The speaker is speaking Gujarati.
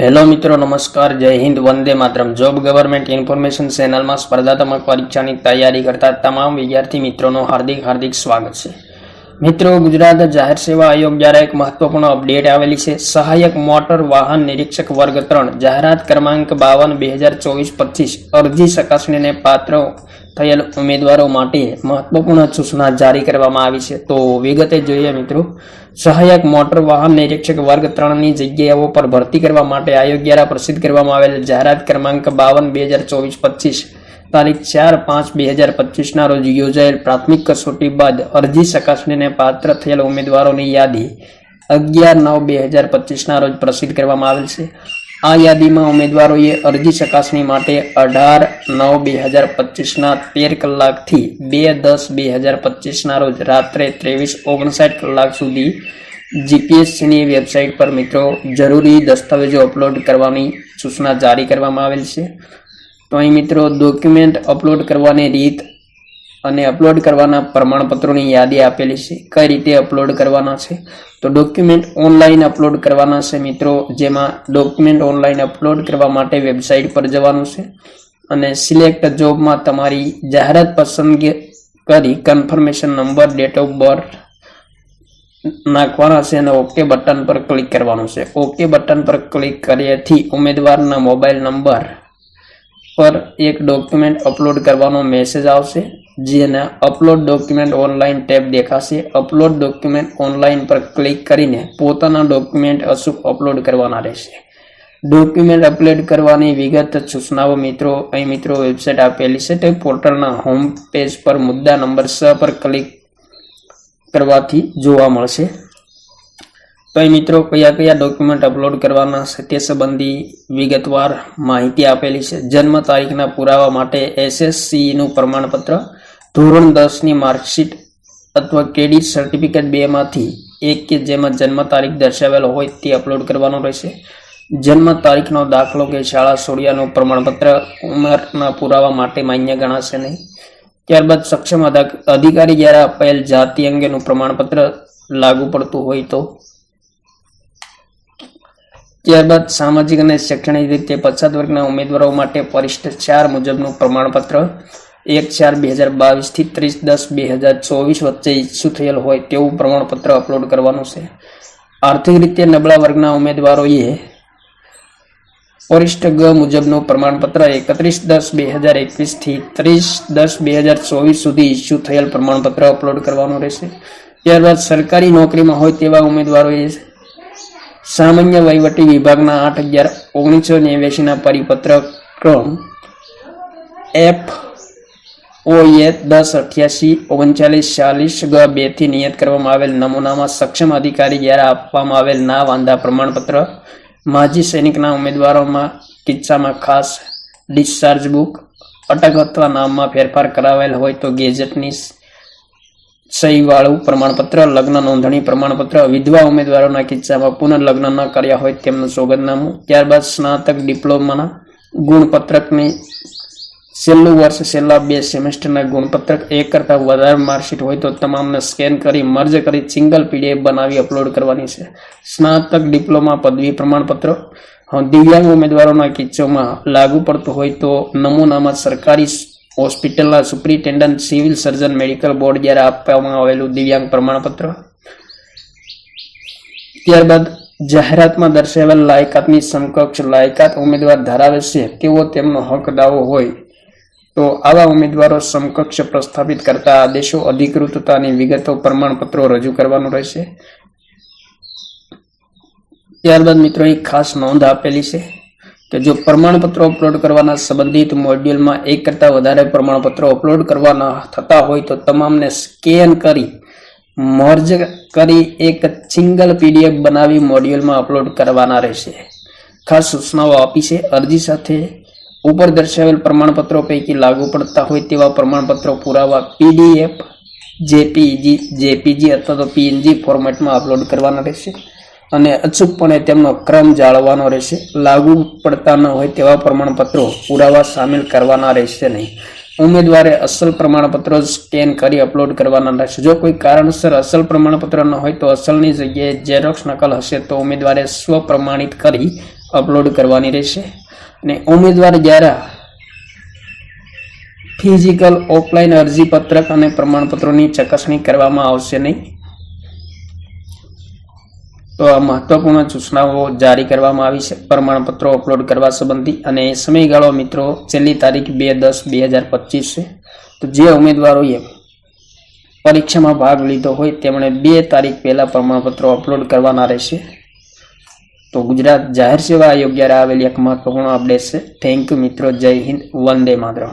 હેલો મિત્રો, નમસ્કાર, જય હિન્દ, વંદે માતરમ. જોબ ગવર્મેન્ટ ઇન્ફોર્મેશન ચેનલમાં સ્પર્ધાત્મક પરીક્ષાની તૈયારી કરતા તમામ વિદ્યાર્થી મિત્રોનો હાર્દિક હાર્દિક સ્વાગત છે. મિત્રો, ગુજરાત જાહેર સેવા આયોગ દ્વારા એક મહત્વપૂર્ણ અપડેટ આવેલી છે. સહાયક મોટર વાહન નિરીક્ષક વર્ગ ત્રણ, જાહેરાત ક્રમાંક બાવન, બે હજાર ચોવીસ પચીસ, અરજી ચકાસણીને પાત્ર થયેલ ઉમેદવારો માટે મહત્વપૂર્ણ સૂચના જારી કરવામાં આવી છે. તો વિગતે જોઈએ મિત્રો સહાયક મોટર વાહન નિરીક્ષક વર્ગ ત્રણની જગ્યાઓ પર ભરતી કરવા માટે આયોગ દ્વારા પ્રસિદ્ધ કરવામાં આવેલ જાહેરાત ક્રમાંક બાવન બે હજાર ચોવીસ પચીસ, તારીખ ચાર પાંચ બે હજાર પચીસના રોજ યોજાયેલ પ્રાથમિક કસોટી બાદ અરજી ચકાસણીને પાત્ર થયેલ ઉમેદવારોની યાદી અગિયાર નવ બે હજાર પચીસના રોજ પ્રસિદ્ધ કરવામાં આવેલ છે. આ યાદીમાં ઉમેદવારોએ અરજી ચકાસણી માટે અઢાર નવ બે હજાર પચીસના તેર કલાકથી બે દસ બે હજાર પચીસના રોજ રાત્રે ત્રેવીસ ઓગણસાઠ કલાક સુધી જીપીએસસીની વેબસાઇટ પર મિત્રો જરૂરી દસ્તાવેજો અપલોડ કરવાની સૂચના જારી કરવામાં આવેલ છે. તો અહીં મિત્રો ડોક્યુમેન્ટ અપલોડ કરવાની રીત અને અપલોડ કરવાના પ્રમાણપત્રોની યાદી આપેલી છે. કઈ રીતે અપલોડ કરવાના છે? તો ડોક્યુમેન્ટ ઓનલાઈન અપલોડ કરવાના છે મિત્રો. જેમાં ડોક્યુમેન્ટ ઓનલાઈન અપલોડ કરવા માટે વેબસાઇટ પર જવાનું છે. અને સિલેક્ટ જોબમાં તમારી જાહેરાત પસંદગી કરી confirmation number date of birth નાખવાના છે અને ઓકે બટન પર ક્લિક કરવાનું છે. ઓકે બટન પર ક્લિક કર્યાથી ઉમેદવારના મોબાઈલ નંબર પર એક ડોક્યુમેન્ટ અપલોડ કરવાનો મેસેજ આવશે. જેને અપલોડ ડોક્યુમેન્ટ ઓનલાઈન ટેબ દેખાશે. અપલોડ ડોક્યુમેન્ટ ઓનલાઈન પર ક્લિક કરીને પોતાના ડોક્યુમેન્ટ અચૂક અપલોડ કરવાના રહેશે. ડોક્યુમેન્ટ અપલોડ કરવાની વિગત સૂચનાઓ મિત્રો, અહીં મિત્રો વેબસાઇટ આપેલી છે તે પોર્ટલના હોમ પેજ પર મુદ્દા નંબર છ પર ક્લિક કરવાથી જોવા મળશે. તો અહીં મિત્રો કયા કયા ડોક્યુમેન્ટ અપલોડ કરવાના તે સંબંધી વિગતવાર માહિતી આપેલી છે? જન્મ તારીખના પુરાવા માટે એસએસસીનું પ્રમાણપત્ર ધોરણ દસની માર્કશીટ અથવા ક્રેડિટ સર્ટિફિકેટ બેમાંથી એક કે જેમાં જન્મ તારીખ દર્શાવેલો હોય તે અપલોડ કરવાનો રહેશે. જન્મ તારીખનો દાખલો કે શાળા છોડ્યાનું પ્રમાણપત્ર ઉંમરના પુરાવા માટે માન્ય ગણાશે નહીં. ત્યારબાદ સક્ષમ અધા- અધિકારી દ્વારા અપાયેલ જાતિ અંગેનું પ્રમાણપત્ર લાગુ પડતું હોય તો. ત્યારબાદ સામાજિક અને શૈક્ષણિક રીતે પછાત વર્ગના ઉમેદવારો માટે પરિષ્ઠ ચાર મુજબનું પ્રમાણપત્ર એક ચાર બે હજાર બાવીસથી ત્રીસ દસ બે હજાર ચોવીસ વચ્ચે ઇસ્યુ થયેલ હોય તેવું પ્રમાણપત્ર અપલોડ કરવાનું છે. આર્થિક રીતે નબળા વર્ગના ઉમેદવારોએ વરિષ્ઠ ગ મુજબનું પ્રમાણપત્ર એકત્રીસ દસ બે હજાર એકવીસથી ત્રીસ દસ બે હજાર ચોવીસ સુધી ઇસ્યુ થયેલ પ્રમાણપત્ર અપલોડ કરવાનું રહેશે. ત્યારબાદ સરકારી નોકરીમાં હોય તેવા ઉમેદવારોએ સામાન્ય વહીવટી વિભાગના આઠ અગિયાર ઓગણીસો નેવ્યાસીના પરિપત્ર ક્રમ એફ ઓ એ દસ અઠ્યાસી ઓગણચાલીસ ચાલીસ ગ બેથી નિયત કરવામાં આવેલ નમૂનામાં સક્ષમ અધિકારી દ્વારા આપવામાં આવેલ ના વાંધા પ્રમાણપત્ર. માજી સૈનિકના ઉમેદવારોમાં કિસ્સામાં ખાસ ડિસ્ચાર્જ બુક, અટક અથવા નામમાં ફેરફાર કરાવેલ હોય તો ગેજેટની સહીવાળું પ્રમાણપત્ર, લગ્ન નોંધણી પ્રમાણપત્ર, વિધવા ઉમેદવારોના કિસ્સામાં પુનઃલગ્ન ન કર્યા હોય તેમનું સોગંદનામું ત્યારબાદ સ્નાતક ડિપ્લોમાના ગુણપત્રકની છેલ્લું વર્ષ, છેલ્લા બે સેમેસ્ટરના ગુણપત્રક એક કરતાં વધારે માર્કશીટ હોય તો તમામને સ્કેન કરી, મર્જ કરી સિંગલ પીડીએફ બનાવી અપલોડ કરવાની છે. સ્નાતક ડિપ્લોમા પદવી પ્રમાણપત્ર. દિવ્યાંગ ઉમેદવારોના કિસ્સામાં લાગુ પડતું હોય તો નમૂનામાં સરકારી હોસ્પિટલના superintendent, civil surgeon, medical board દ્વારા આપવામાં આવેલું દિવ્યાંગ પ્રમાણપત્ર. ત્યારબાદ જાહેરાતમાં દર્શાવેલ લાયકાતની સમકક્ષ લાયકાત ઉમેદવાર ધરાવે છે. તેવો તેમનો હક દાવો હોય? તો આવા ઉમેદવારો સમકક્ષ પ્રસ્થાપિત કરતા આદેશો અધિકૃતતાની વિગતો પ્રમાણપત્રો રજૂ કરવાનું રહેશે. ત્યારબાદ મિત્રો એક ખાસ નોંધ આપેલી છે કે જો પ્રમાણપત્રો અપલોડ કરવાના સંબંધિત મોડ્યુલમાં એક કરતાં વધારે પ્રમાણપત્રો અપલોડ કરવાના થતા હોય તો તમામને સ્કેન કરી, મર્જ કરી એક સિંગલ પીડીએફ બનાવી મોડ્યુલમાં અપલોડ કરવાના રહેશે. ખાસ સૂચનાઓ આપી છે. અરજી સાથે ઉપર દર્શાવેલ પ્રમાણપત્રો પૈકી લાગુ પડતા હોય તેવા પ્રમાણપત્રો પુરાવા પીડીએફ, જેપીજી જેપીજી અથવા તો પીએનજી ફોર્મેટમાં અપલોડ કરવાના રહેશે અને અચૂકપણે તેમનો ક્રમ જાળવવાનો રહેશે. લાગુ પડતા ન હોય તેવા પ્રમાણપત્રો પુરાવા સામેલ કરવાના રહેશે નહીં. ઉમેદવારે અસલ પ્રમાણપત્રો સ્કેન કરી અપલોડ કરવાના રહેશે. જો કોઈ કારણસર અસલ પ્રમાણપત્ર ન હોય તો અસલની જગ્યાએ ઝેરોક્સ નકલ હશે તો ઉમેદવારે સ્વપ્રમાણિત કરી અપલોડ કરવાની રહેશે. અને ઉમેદવાર દ્વારા ફિઝિકલ ઓફલાઈન અરજી પત્રક અને પ્રમાણપત્રોની ચકાસણી કરવામાં આવશે નહીં, તો આ મહત્વપૂર્ણ સૂચનાઓ જારી કરવામાં આવી છે. પ્રમાણપત્રો અપલોડ કરવા સંબંધી અને સમયગાળો મિત્રો, છેલ્લી તારીખ બે દસ બે હજાર પચીસ છે. તો જે ઉમેદવારોએ પરીક્ષામાં ભાગ લીધો હોય તેમણે બે તારીખ પહેલા પ્રમાણપત્રો અપલોડ કરવાના રહેશે. તો ગુજરાત જાહેર સેવા આયોગ દ્વારા આવેલી, એક મહત્વપૂર્ણ અપડેટ છે. થેન્ક યુ મિત્રો. જય હિન્દ. વંદે માતરમ.